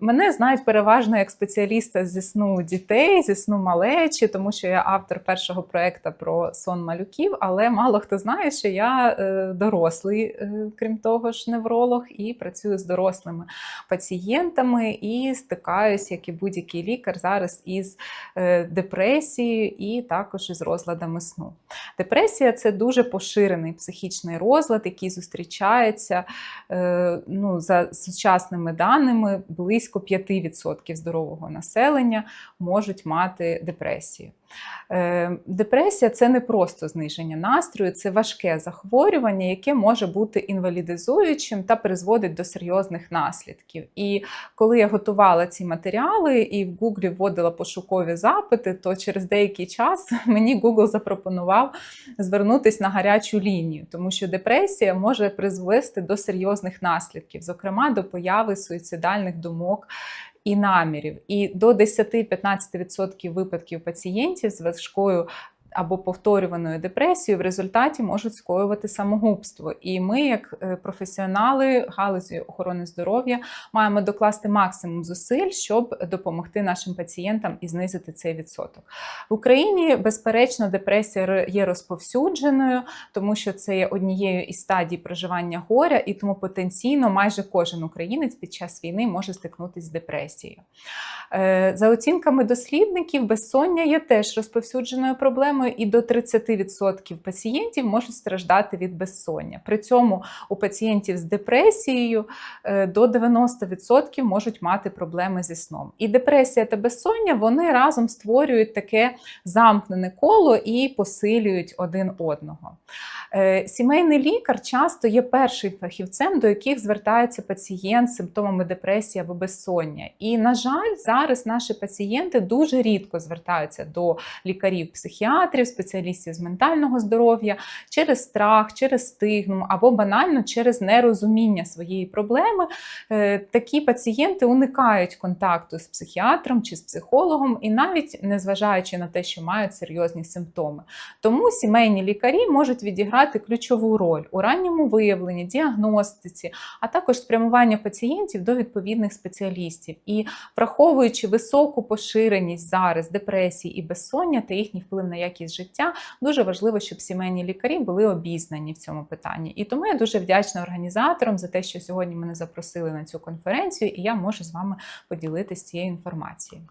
Мене знають переважно як спеціаліста зі сну дітей, зі сну малечі, тому що я автор першого проекту про сон малюків, але мало хто знає, що я е, дорослий, е, крім того ж, невролог, і працюю з дорослими пацієнтами і стикаюсь, як і будь-який лікар, зараз із е, депресією і також із розладами сну. Депресія це дуже поширений психічний розлад, який зустрічається ну, за сучасними даними близько 5% здорового населення можуть мати депресію. Е, Депресія це не просто зниження настрою, це важке захворювання, яке може бути інвалідизуючим та призводить до серйозних наслідків. І коли я готувала ці матеріали і в Гуглі вводила пошукові запити, то через деякий час мені Google запропонував звернутися на гарячу лінію, тому що депресія може призвести до серйозних наслідків, зокрема до появи суїцидальних думок і намірів. І до 10-15% випадків пацієнтів з важкою або повторюваною депресією в результаті можуть скоювати самогубство. І ми, як е, професіонали галузі охорони здоров'я, маємо докласти максимум зусиль, щоб допомогти нашим пацієнтам і знизити цей відсоток. В Україні, безперечно, депресія є розповсюдженою, тому що це є однією із стадій проживання горя, і тому потенційно майже кожен українець під час війни може стикнутися з депресією. Е, За оцінками дослідників, безсоння є теж розповсюдженою проблемою, і до 30% пацієнтів можуть страждати від безсоння. При цьому у пацієнтів з депресією е, до 90% можуть мати проблеми зі сном. І депресія та безсоння вони разом створюють таке замкнене коло і посилюють один одного. Е, Сімейний лікар часто є першим фахівцем, до яких звертається пацієнт з симптомами депресії або безсоння. І, на жаль, зараз наші пацієнти дуже рідко звертаються до лікарів-психіатрів, спеціалістів з ментального здоров'я через страх, через стигму або банально через нерозуміння своєї проблеми. Е, Такі пацієнти уникають контакту з психіатром чи з психологом, і навіть незважаючи на те, що мають серйозні симптоми. Тому сімейні лікарі можуть відіграти ключову роль у ранньому виявленні, діагностиці, а також спрямування пацієнтів до відповідних спеціалістів. І враховуючи високу поширеність зараз депресії і безсоння та їхній вплив на якість життя, дуже важливо, щоб сімейні лікарі були обізнані в цьому питанні. І тому я дуже вдячна організаторам за те, що сьогодні мене запросили на цю конференцію, і я можу з вами поділитися цією інформацією.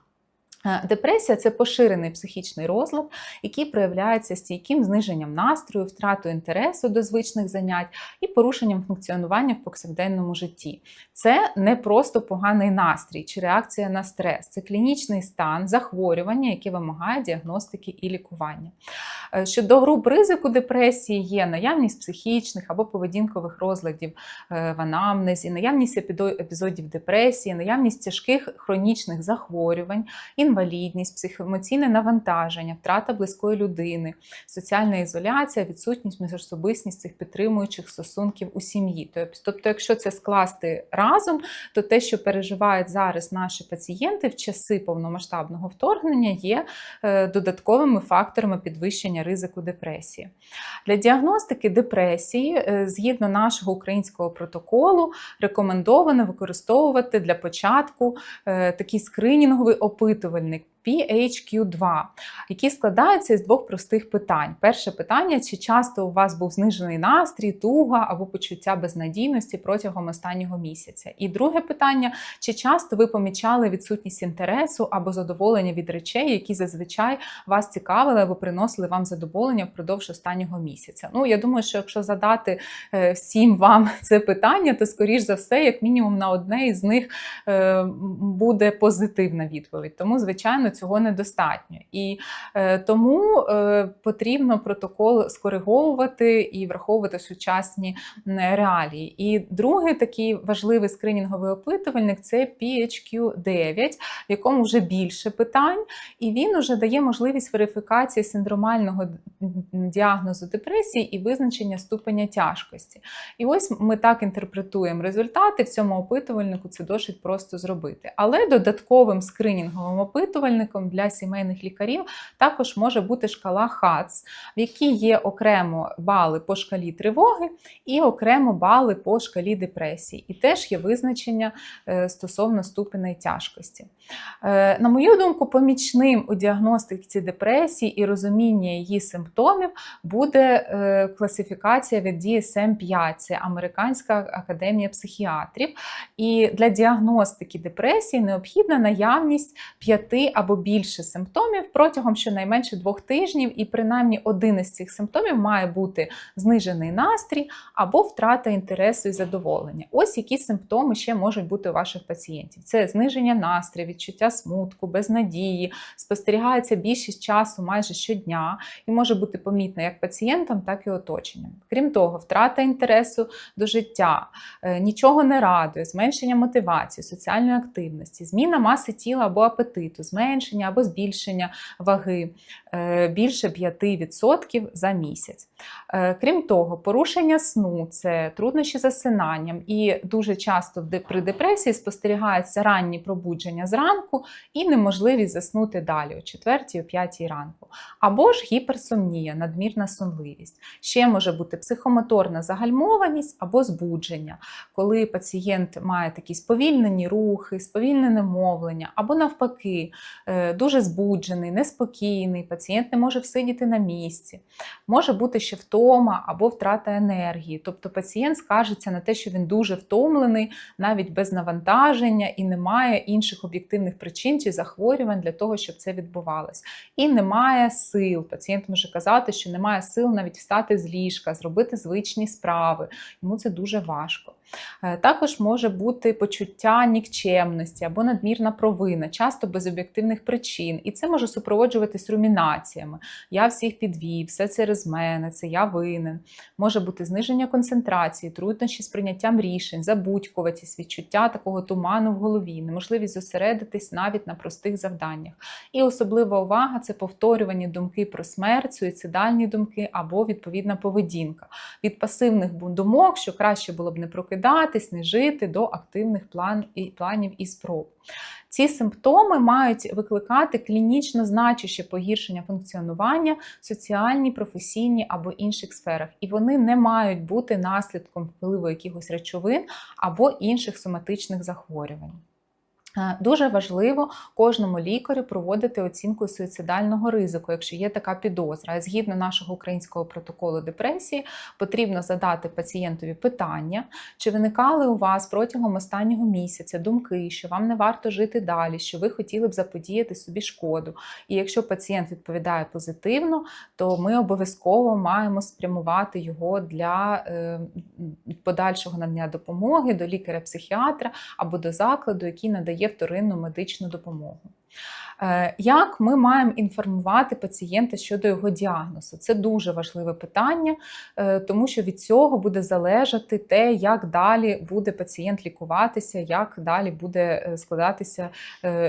Е, Депресія це поширений психічний розлад, який проявляється стійким зниженням настрою, втратою інтересу до звичних занять і порушенням функціонування в повсякденному житті. Це не просто поганий настрій чи реакція на стрес, це клінічний стан захворювання, яке вимагає діагностики і лікування. Е, Щодо груп ризику депресії є наявність психічних або поведінкових розладів е, в анамнезі, наявність епізодів депресії, наявність тяжких хронічних захворювань, інвалідність, психоемоційне навантаження, втрата близької людини, соціальна ізоляція, відсутність міжособисність цих підтримуючих стосунків у сім'ї. Тобто, якщо це скласти разом, то те, що переживають зараз наші пацієнти в часи повномасштабного вторгнення, є е, додатковими факторами підвищення ризику депресії. Для діагностики депресії, е, згідно нашого українського протоколу, рекомендовано використовувати для початку е, такий скринінговий опитувальник. PHQ-2, який складається із двох простих питань. Перше питання: чи часто у вас був знижений настрій, туга або почуття безнадійності протягом останнього місяця? І друге питання: чи часто ви помічали відсутність інтересу або задоволення від речей, які зазвичай вас цікавили або приносили вам задоволення впродовж останнього місяця? Ну, я думаю, що якщо задати е, всім вам це питання, то скоріш за все, як мінімум на одне із них е, буде позитивна відповідь. Тому, звичайно, цього недостатньо. І е, тому е, потрібно протокол скориговувати і враховувати сучасні реалії. І другий такий важливий скринінговий опитувальник це PHQ-9, в якому вже більше питань, і він уже дає можливість верифікації синдромального діагнозу депресії і визначення ступеня тяжкості. І ось ми так інтерпретуємо результати в цьому опитувальнику. Це досить просто зробити. Але додатковим скринінговим опитувальником будильником для сімейних лікарів також може бути шкала ХАЦ, в якій є окремо бали по шкалі тривоги і окремо бали по шкалі депресії. І теж є визначення е, стосовно ступеней тяжкості. Е, На мою думку, помічним у діагностиці депресії і розуміння її симптомів буде е, класифікація від DSM-5, це Американська академія психіатрів. І для діагностики депресії необхідна наявність п'яти або більше симптомів протягом щонайменше двох тижнів, і принаймні один із цих симптомів має бути знижений настрій або втрата інтересу і задоволення. Ось які симптоми ще можуть бути у ваших пацієнтів: це зниження настрою, відчуття смутку, безнадії, спостерігається більшість часу майже щодня і може бути помітна як пацієнтам, так і оточенням. Крім того, втрата інтересу до життя, е, нічого не радує, зменшення мотивації, соціальної активності, зміна маси тіла або апетиту, зменшення або збільшення ваги е, більше 5% за місяць. Е, Крім того, порушення сну це труднощі з засинанням, і дуже часто при депресії спостерігається ранні пробудження зранку і неможливість заснути далі о 4 о 5 ранку. Або ж гіперсомнія, надмірна сонливість. Ще може бути психомоторна загальмованість або збудження, коли пацієнт має такі сповільнені рухи, сповільнене мовлення, або навпаки, дуже збуджений, неспокійний, пацієнт не може всидіти на місці. Може бути ще втома або втрата енергії. Тобто пацієнт скаржиться на те, що він дуже втомлений, навіть без навантаження, і немає інших об'єктивних причин чи захворювань для того, щоб це відбувалось. І немає сил. Пацієнт може казати, що немає сил навіть встати з ліжка, зробити звичні справи. Йому це дуже важко. Е, Також може бути почуття нікчемності або надмірна провина, часто без об'єктивних причин. І це може супроводжуватись румінаціями. Я всіх підвів, все через мене, це я винен. Може бути зниження концентрації, труднощі з прийняттям рішень, забудькуватість, відчуття такого туману в голові, неможливість зосередитись навіть на простих завданнях. І особлива увага це повторювані думки про смерть, суїцидальні думки або відповідна поведінка. Від пасивних думок, що краще було б не прокидатись, не жити, до активних план і планів і спроб. Ці симптоми мають викликати клінічно значуще погіршення функціонування в соціальній, професійній або інших сферах, і вони не мають бути наслідком впливу якихось речовин або інших соматичних захворювань. Е, Дуже важливо кожному лікарю проводити оцінку суїцидального ризику, якщо є така підозра. Згідно нашого українського протоколу депресії, потрібно задати пацієнтові питання, чи виникали у вас протягом останнього місяця думки, що вам не варто жити далі, що ви хотіли б заподіяти собі шкоду. І якщо пацієнт відповідає позитивно, то ми обов'язково маємо спрямувати його для е, подальшого надання допомоги до лікаря-психіатра або до закладу, який надає вторинну медичну допомогу. Е, Як ми маємо інформувати пацієнта щодо його діагнозу? Це дуже важливе питання, е, тому що від цього буде залежати те, як далі буде пацієнт лікуватися, як далі буде е, складатися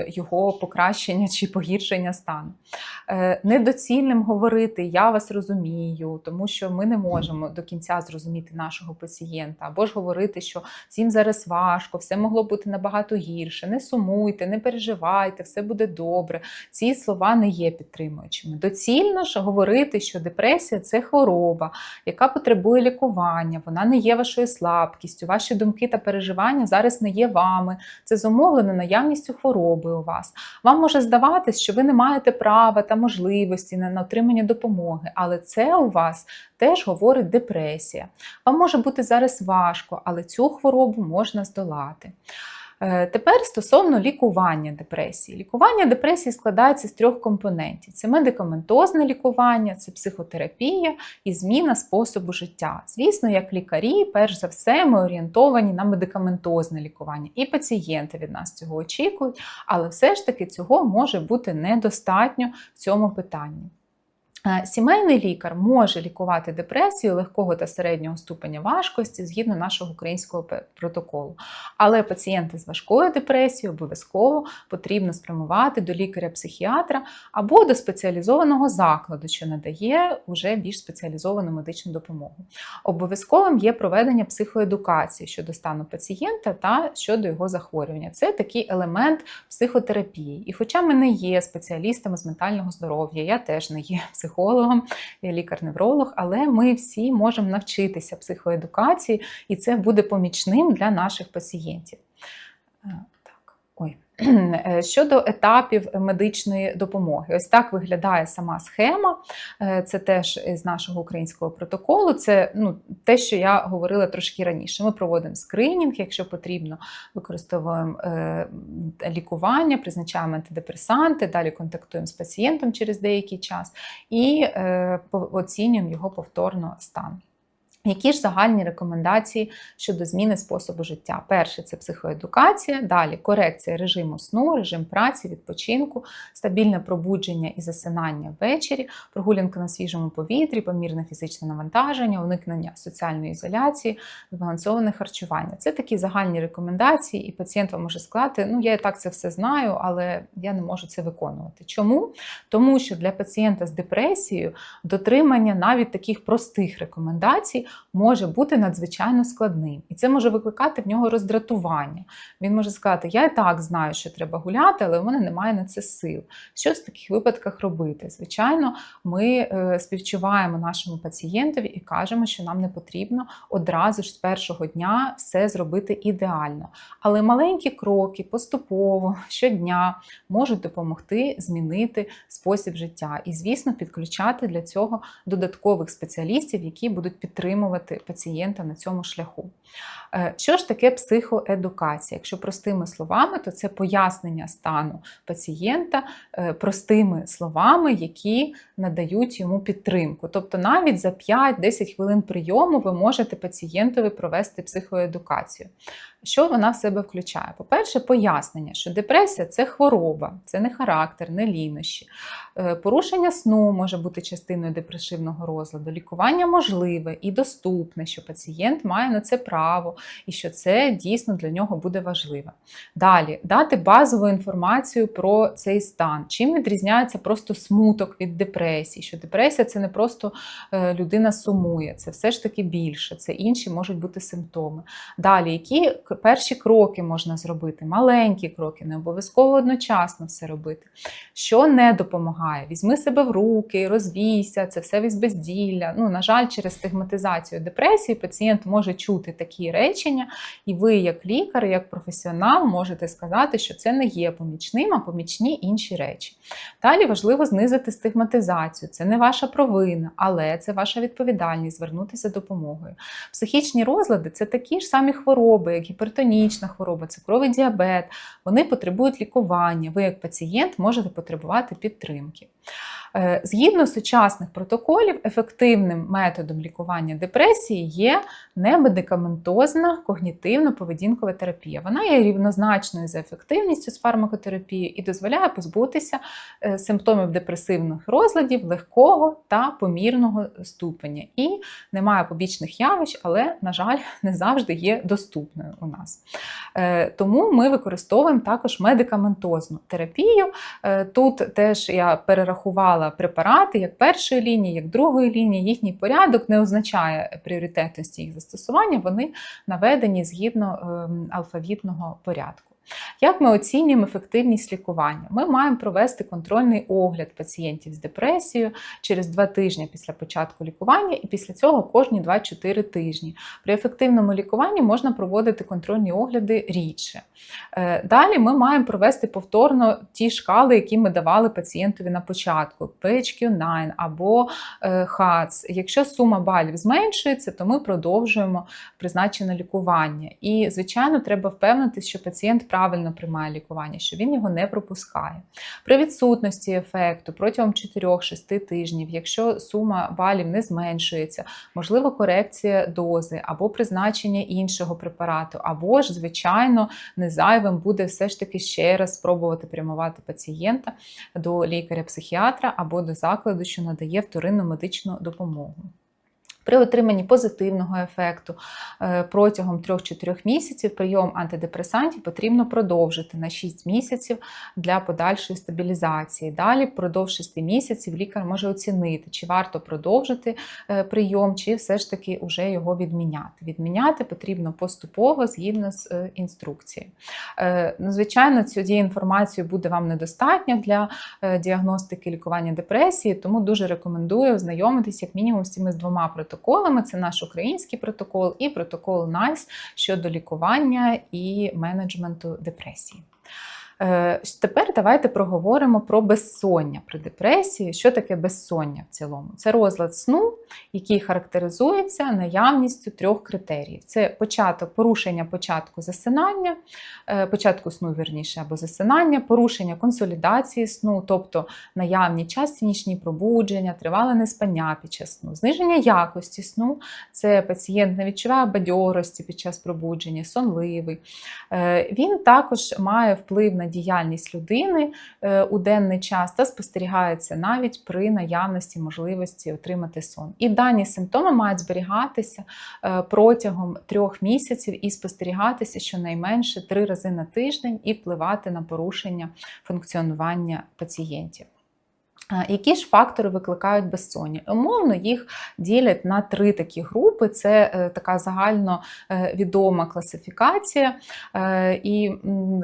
його покращення чи погіршення стану. Недоцільним говорити Я вас розумію, тому що ми не можемо до кінця зрозуміти нашого пацієнта, або ж говорити, що всім зараз важко, все могло бути набагато гірше. Не сумуйте, не переживайте, все буде добре. Ці слова не є підтримуючими. Доцільно ж говорити, що депресія це хвороба, яка потребує лікування, вона не є вашою слабкістю, ваші думки та переживання зараз не є вами. Це зумовлено наявністю хвороби у вас. Вам може здаватись, що ви не маєте права та можливості на отримання допомоги, але це у вас теж говорить депресія. Вам може бути зараз важко, але цю хворобу можна здолати. Е, Тепер стосовно лікування депресії. Лікування депресії складається з трьох компонентів: це медикаментозне лікування, це психотерапія і зміна способу життя. Звісно, як лікарі, перш за все, ми орієнтовані на медикаментозне лікування, і пацієнти від нас цього очікують, але все ж таки цього може бути недостатньо в цьому питанні. Е, Сімейний лікар може лікувати депресію легкого та середнього ступеня важкості згідно нашого українського протоколу. Але пацієнти з важкою депресією обов'язково потрібно спрямувати до лікаря-психіатра або до спеціалізованого закладу, що надає вже більш спеціалізовану медичну допомогу. Обов'язковим є проведення психоедукації щодо стану пацієнта та щодо його захворювання. Це такий елемент психотерапії. І хоча ми не є спеціалістами з ментального здоров'я, я теж не є психологом, лікар-невролог, але ми всі можемо навчитися психоедукації, і це буде помічним для наших пацієнтів. Е, Так, ой. Е, Щодо етапів медичної допомоги, ось так виглядає сама схема. Е, Це теж з нашого українського протоколу. Це ну, те, що я говорила трошки раніше. Ми проводимо скринінг, якщо потрібно, використовуємо е, лікування, призначаємо антидепресанти, далі контактуємо з пацієнтом через деякий час і оцінюємо його повторно стан. Які ж загальні рекомендації щодо зміни способу життя? Перше це психоедукація, далі корекція режиму сну, режим праці, відпочинку, стабільне пробудження і засинання ввечері, прогулянка на свіжому повітрі, помірне фізичне навантаження, уникнення соціальної ізоляції, збалансоване харчування. Це такі загальні рекомендації, і пацієнт вам може сказати: ну я і так це все знаю, але я не можу це виконувати. Чому? Тому що для пацієнта з депресією дотримання навіть таких простих рекомендацій може бути надзвичайно складним, і це може викликати в нього роздратування. Він може сказати: Я і так знаю, що треба гуляти, але в мене немає на це сил. Що в таких випадках робити? Звичайно, ми е, співчуваємо нашому пацієнтові і кажемо, що нам не потрібно одразу ж з першого дня все зробити ідеально. Але маленькі кроки поступово щодня можуть допомогти змінити спосіб життя. І, звісно, підключати для цього додаткових спеціалістів, які будуть підтримувати пацієнта на цьому шляху. Е, Що ж таке психоедукація? Якщо простими словами, то це пояснення стану пацієнта е, простими словами, які надають йому підтримку. Тобто навіть за 5-10 хвилин прийому ви можете пацієнтові провести психоедукацію. Що вона в себе включає? По-перше, пояснення, що депресія це хвороба, це не характер, не лінощі. Е, Порушення сну може бути частиною депресивного розладу, лікування можливе і доступне, що пацієнт має на це право і що це дійсно для нього буде важливо. Далі дати базову інформацію про цей стан. Чим відрізняється просто смуток від депресії? Що депресія це не просто е, людина сумує, це все ж таки більше, це інші можуть бути симптоми. Далі, які перші кроки можна зробити? Маленькі кроки, не обов'язково одночасно все робити. Що не допомагає? Візьми себе в руки, розвійся, це все від безділля. Ну, на жаль, через стигматизацію депресії пацієнт може чути такі речення, і ви, як лікар, як професіонал, можете сказати, що це не є помічним, а помічні інші речі. Далі важливо знизити стигматизацію. Це не ваша провина, але це ваша відповідальність звернутися допомогою. Психічні розлади це такі ж самі хвороби, як гіпертонічна хвороба, цукровий діабет. Вони потребують лікування. Ви, як пацієнт, можете потребувати підтримки. Е, Згідно сучасних протоколів, ефективним методом лікування депресії є немедикаментозна когнітивно-поведінкова терапія. Вона є рівнозначною за ефективністю з фармакотерапією і дозволяє позбутися е, симптомів депресивних розладів легкого та помірного ступеня. І немає побічних явищ, але, на жаль, не завжди є доступною у нас. Е, Тому ми використовуємо також медикаментозну терапію. Тут теж я перерахувала препарати як першої лінії, як другої лінії. Їхній порядок не означає пріоритетності їх застосування, вони наведені згідно ем, алфавітного порядку. Як ми оцінюємо ефективність лікування? Ми маємо провести контрольний огляд пацієнтів з депресією через два тижні після початку лікування, і після цього кожні 2-4 тижні. При ефективному лікуванні можна проводити контрольні огляди рідше. Е, Далі ми маємо провести повторно ті шкали, які ми давали пацієнтові на початку: PHQ-9 або е, HATS. Якщо сума балів зменшується, то ми продовжуємо призначене лікування. І, звичайно, треба впевнитися, що пацієнт правильно приймає лікування, що він його не пропускає. При відсутності ефекту протягом 4-6 тижнів, якщо сума балів не зменшується, можливо, корекція дози або призначення іншого препарату, або ж, звичайно, не зайвим буде все ж таки ще раз спробувати прямувати пацієнта до лікаря-психіатра або до закладу, що надає вторинну медичну допомогу. При отриманні позитивного ефекту е, протягом 3-4 місяців прийом антидепресантів потрібно продовжити на 6 місяців для подальшої стабілізації. Далі, впродовж 6 місяців, лікар може оцінити, чи варто продовжити е, прийом, чи все ж таки вже його відміняти. Відміняти потрібно поступово згідно з е, інструкцією. Ну, звичайно, цієї інформації буде вам недостатньо для діагностики лікування депресії, тому дуже рекомендую ознайомитись як мінімум з цими двома протоколами протоколами: це наш український протокол і протокол NICE щодо лікування і менеджменту депресії. Е, тепер давайте проговоримо про безсоння при депресії. Що таке безсоння в цілому? Це розлад сну, який характеризується наявністю трьох критеріїв: це початок, порушення початку засинання, е, початку сну, вірніше, або засинання, порушення консолідації сну, тобто наявні часті нічні пробудження, тривале неспання під час сну, зниження якості сну, це пацієнт не відчуває бадьорості під час пробудження, сонливий. Е, він також має вплив на діяльність людини е, у денний час та спостерігається навіть при наявності можливості отримати сон. І дані симптоми мають зберігатися е, протягом трьох місяців і спостерігатися щонайменше три рази на тиждень і впливати на порушення функціонування пацієнтів. Які ж фактори викликають безсоння? Умовно їх ділять на три такі групи. Це е, така загально е, відома класифікація. Е, і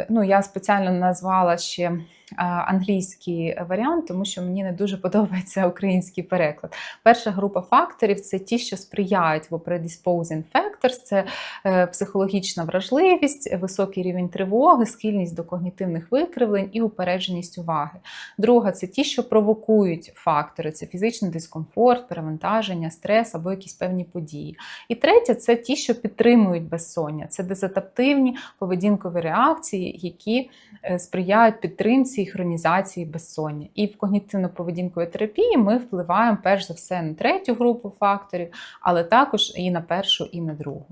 ну, я спеціально назвала ще англійський варіант, тому що мені не дуже подобається український переклад. Перша група факторів це ті, що сприяють в predisposing factors, це е, психологічна вражливість, високий рівень тривоги, схильність до когнітивних викривлень і упередженість уваги. Друга це ті, що провокують фактори: це фізичний дискомфорт, перевантаження, стрес або якісь певні події. І третя це ті, що підтримують безсоння, це дезадаптивні поведінкові реакції, які е, сприяють підтримці і хронізації безсоння. І в когнітивно-поведінковій терапії ми впливаємо перш за все на третю групу факторів, але також і на першу, і на другу.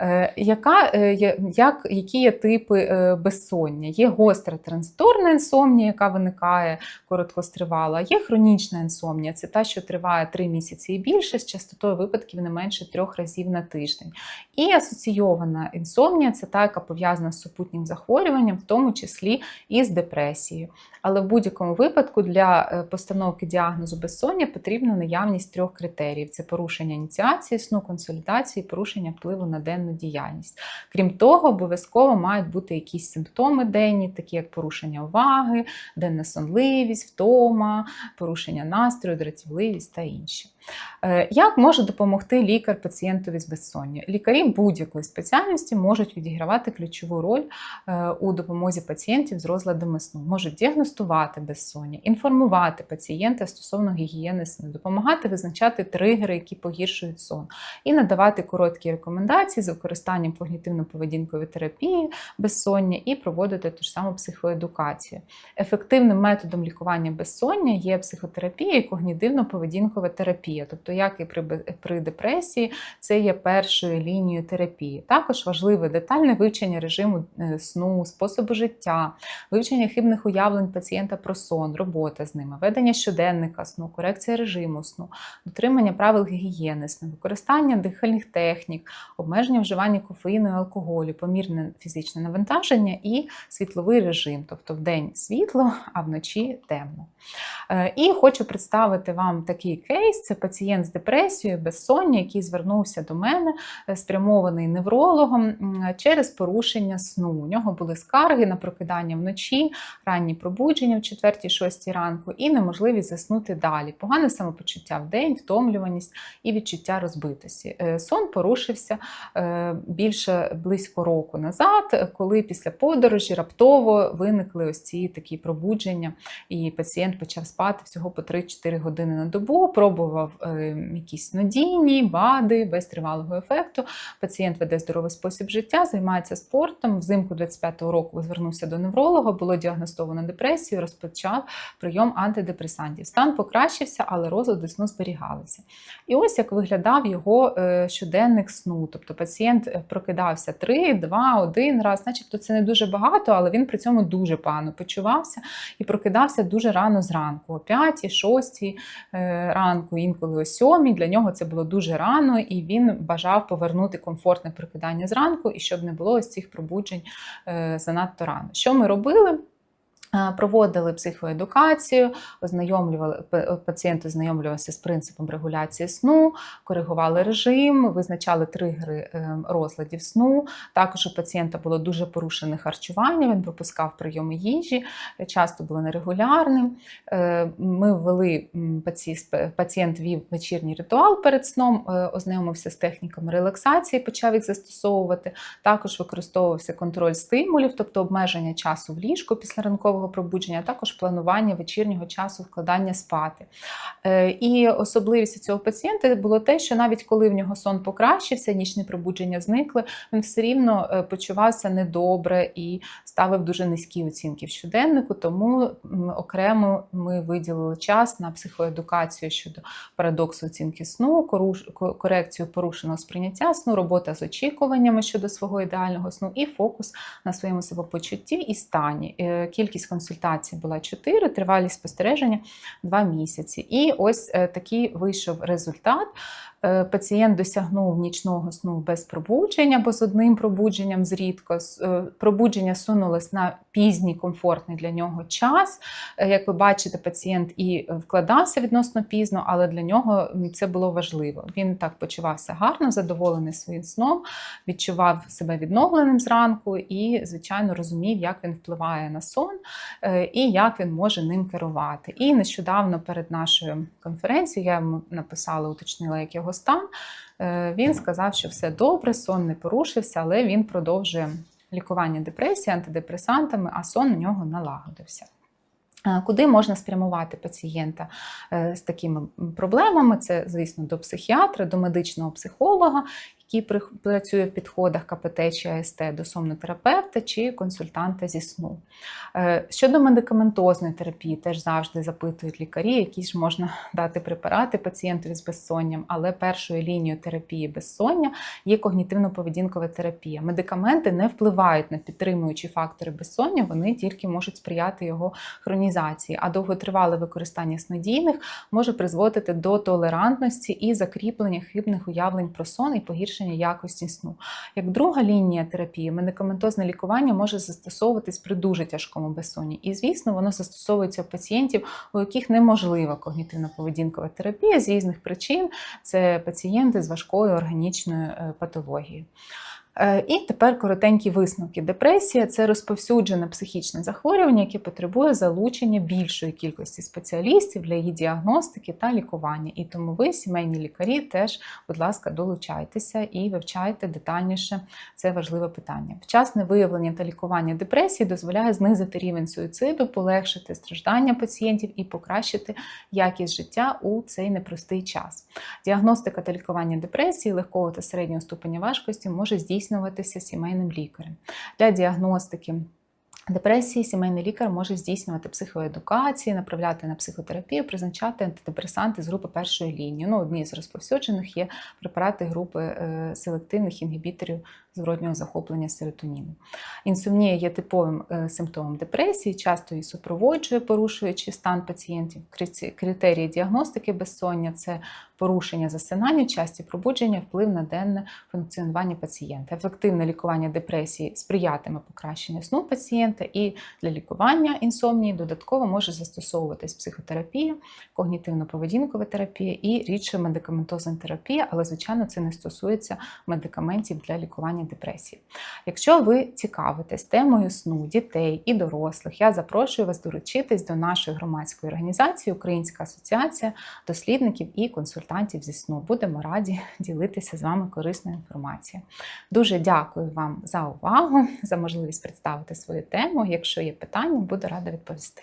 Е, яка, е, як, Які є типи е, безсоння? Є гостра транзиторна інсомнія, яка виникає короткостривала, є хронічна інсомнія, це та, що триває 3 місяці і більше, з частотою випадків не менше трьох разів на тиждень. І асоційована інсомнія це та, яка пов'язана з супутнім захворюванням, в тому числі і з депресією депресію. Але в будь-якому випадку для е, постановки діагнозу безсоння потрібна наявність трьох критеріїв: це порушення ініціації, сну, консолідації, порушення впливу на денну діяльність. Крім того, обов'язково мають бути якісь симптоми денні, такі як порушення уваги, денна сонливість, втома, порушення настрою, дратівливість та інші. Е, як може допомогти лікар пацієнтові з безсоння? Лікарі будь-якої спеціальності можуть відігравати ключову роль е, у допомозі пацієнтів з розладами сну, можуть діагностувати безсоння, інформувати пацієнта стосовно гігієни сну, допомагати визначати тригери, які погіршують сон, і надавати короткі рекомендації з використанням когнітивно-поведінкової терапії безсоння і проводити ту ж саму психоедукацію. Ефективним методом лікування безсоння є психотерапія і когнітивно-поведінкова терапія терапія. Тобто, як і при при депресії, це є першою лінією терапії. Також важливе детальне вивчення режиму е, сну, способу життя, вивчення хибних уявлень пацієнта про сон, робота з ними, ведення щоденника сну, корекція режиму сну, дотримання правил гігієни сну, використання дихальних технік, обмеження вживання кофеїну і алкоголю, помірне фізичне навантаження і світловий режим, тобто в день світло, а вночі темно. Е, і хочу представити вам такий кейс: це пацієнт з депресією, безсоння, який звернувся до мене, е, спрямований неврологом через порушення сну. У нього були скарги на прокидання вночі, ранні пробудження в 4-6 ранку і неможливість заснути далі. Погане самопочуття в день, втомлюваність і відчуття розбитості. Е, сон порушився більше близько року назад, коли після подорожі раптово виникли ось ці такі пробудження, і пацієнт почав спати всього по 3-4 години на добу, пробував використовував е, якісь снодійні, БАДи без тривалого ефекту. Пацієнт веде здоровий спосіб життя, займається спортом. Взимку 25-го року звернувся до невролога, було діагностовано депресію, розпочав прийом антидепресантів. Стан покращився, але розлади сну зберігалися. І ось як виглядав його е, щоденник сну. Тобто пацієнт е, прокидався 3, 2, 1 раз, начебто це не дуже багато, але він при цьому дуже погано почувався і прокидався дуже рано зранку, о 5, 6 е, ранку, інколи о сьомій. Для нього це було дуже рано, і він бажав повернути комфортне прокидання зранку, і щоб не було ось цих пробуджень е, занадто рано. Що ми робили? Е, Проводили психоедукацію, ознайомлювали пацієнт ознайомлювався з принципом регуляції сну, коригували режим, визначали тригери е, розладів сну. Також у пацієнта було дуже порушене харчування, він пропускав прийоми їжі, е, часто було нерегулярним. Е, Ми ввели пацієнт вів вечірній ритуал перед сном, е, ознайомився з техніками релаксації, почав їх застосовувати. Також використовувався контроль стимулів, тобто обмеження часу в ліжку після ранкового пробудження, а також планування вечірнього часу вкладання спати. Е, І особливістю цього пацієнта було те, що навіть коли в нього сон покращився, нічні пробудження зникли, він все рівно е, почувався недобре і ставив дуже низькі оцінки в щоденнику. Тому окремо ми виділили час на психоедукацію щодо парадоксу оцінки сну, корекцію порушеного сприйняття сну, робота з очікуваннями щодо свого ідеального сну і фокус на своєму самопочутті і стані. Е, Кількість консультацій була 4, тривалість спостереження 2 місяці. І ось е, такий вийшов результат. Е, Пацієнт досягнув нічного сну без пробудження, бо з одним пробудженням зрідко. Е, Пробудження сунулось на пізній комфортний для нього час. Е, Як ви бачите, пацієнт і вкладався відносно пізно, але для нього це було важливо. Він так почувався гарно, задоволений своїм сном, відчував себе відновленим зранку і, звичайно, розумів, як він впливає на сон і як він може ним керувати. І нещодавно перед нашою конференцією я йому написала, уточнила, як його стан. Е, Він сказав, що все добре, сон не порушився, але він продовжує лікування депресії антидепресантами, а сон у нього налагодився. Е, Куди можна спрямувати пацієнта е, з такими проблемами? Це, звісно, до психіатра, до медичного психолога, який працює в підходах КПТ чи АСТ, до сомнотерапевта чи консультанта зі сну. Е, Щодо медикаментозної терапії, теж завжди запитують лікарі, які ж можна дати препарати пацієнтові з безсонням, але першою лінією терапії безсоння є когнітивно-поведінкова терапія. Медикаменти не впливають на підтримуючі фактори безсоння, вони тільки можуть сприяти його хронізації, а довготривале використання снодійних може призводити до толерантності і закріплення хибних уявлень про сон і погіршення якості сну. Як друга лінія терапії, медикаментозне лікування може застосовуватись при дуже тяжкому безсонні. І, звісно, воно застосовується у пацієнтів, у яких неможлива когнітивно-поведінкова терапія з різних причин. Це пацієнти з важкою органічною е, патологією. Е, І тепер коротенькі висновки. Депресія це розповсюджене психічне захворювання, яке потребує залучення більшої кількості спеціалістів для її діагностики та лікування. І тому ви, сімейні лікарі, теж, будь ласка, долучайтеся і вивчайте детальніше це важливе питання. Вчасне виявлення та лікування депресії дозволяє знизити рівень суїциду, полегшити страждання пацієнтів і покращити якість життя у цей непростий час. Діагностика та лікування депресії легкого та середнього ступеня важкості може здійснюватися сімейним лікарем. Для діагностики депресії сімейний лікар може здійснювати психоедукації, направляти на психотерапію, призначати антидепресанти з групи першої лінії. Ну, одні з розповсюджених є препарати групи е, селективних інгібіторів зворотнього захоплення серотоніну. Інсомнія є типовим е, симптомом депресії, часто її супроводжує, порушуючи стан пацієнтів. Критерії діагностики безсоння це порушення засинання, часті пробудження, вплив на денне функціонування пацієнта. Ефективне лікування депресії сприятиме покращенню сну пацієнта, і для лікування інсомнії додатково може застосовуватись психотерапія, когнітивно-поведінкова терапія і рідше медикаментозна терапія, але звичайно це не стосується медикаментів для лікування депресії. Якщо ви цікавитесь темою сну дітей і дорослих, я запрошую вас долучитись до нашої громадської організації Українська асоціація дослідників і консультантів зі сну. Будемо раді ділитися з вами корисною інформацією. Дуже дякую вам за увагу, за можливість представити свою тему. Якщо є питання, буду рада відповісти.